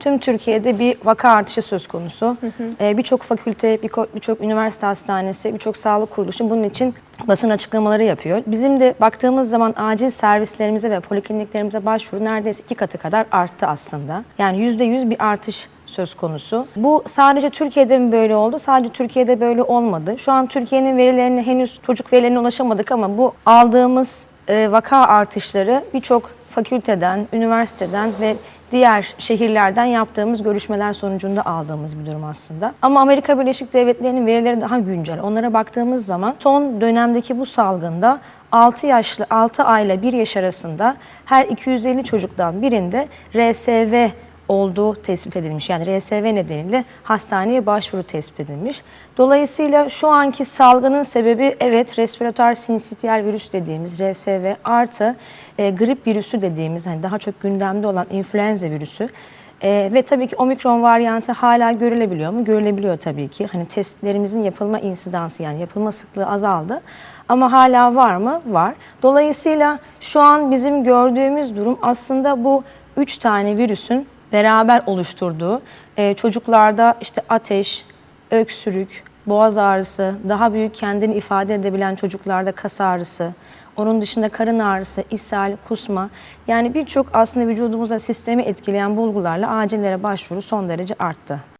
Tüm Türkiye'de bir vaka artışı söz konusu. Ee, birçok fakülte, birçok üniversite hastanesi, birçok sağlık kuruluşu bunun için basın açıklamaları yapıyor. Bizim de baktığımız zaman acil servislerimize ve polikliniklerimize başvuru neredeyse iki katı kadar arttı aslında. Yani yüzde yüz bir artış söz konusu. Bu sadece Türkiye'de mi böyle oldu? Sadece Türkiye'de böyle olmadı. Şu an Türkiye'nin verilerine henüz çocuk verilerine ulaşamadık ama bu aldığımız e, vaka artışları birçok fakülteden, üniversiteden ve diğer şehirlerden yaptığımız görüşmeler sonucunda aldığımız bir durum aslında. Ama Amerika Birleşik Devletleri'nin verileri daha güncel. Onlara baktığımız zaman son dönemdeki bu salgında 6 yaşlı 6 ayla 1 yaş arasında her 250 çocuktan birinde RSV olduğu tespit edilmiş. Yani RSV nedeniyle hastaneye başvuru tespit edilmiş. Dolayısıyla şu anki salgının sebebi evet respiratuar sinsitiyal virüs dediğimiz RSV artı e, grip virüsü dediğimiz hani daha çok gündemde olan influenza virüsü. E, ve tabii ki omikron varyantı hala görülebiliyor mu? Görülebiliyor tabii ki. Hani testlerimizin yapılma insidansı yani yapılma sıklığı azaldı. Ama hala var mı? Var. Dolayısıyla şu an bizim gördüğümüz durum aslında bu üç tane virüsün beraber oluşturduğu e, çocuklarda işte ateş, öksürük, boğaz ağrısı, daha büyük kendini ifade edebilen çocuklarda kas ağrısı, onun dışında karın ağrısı, ishal, kusma yani birçok aslında vücudumuza sistemi etkileyen bulgularla acillere başvuru son derece arttı.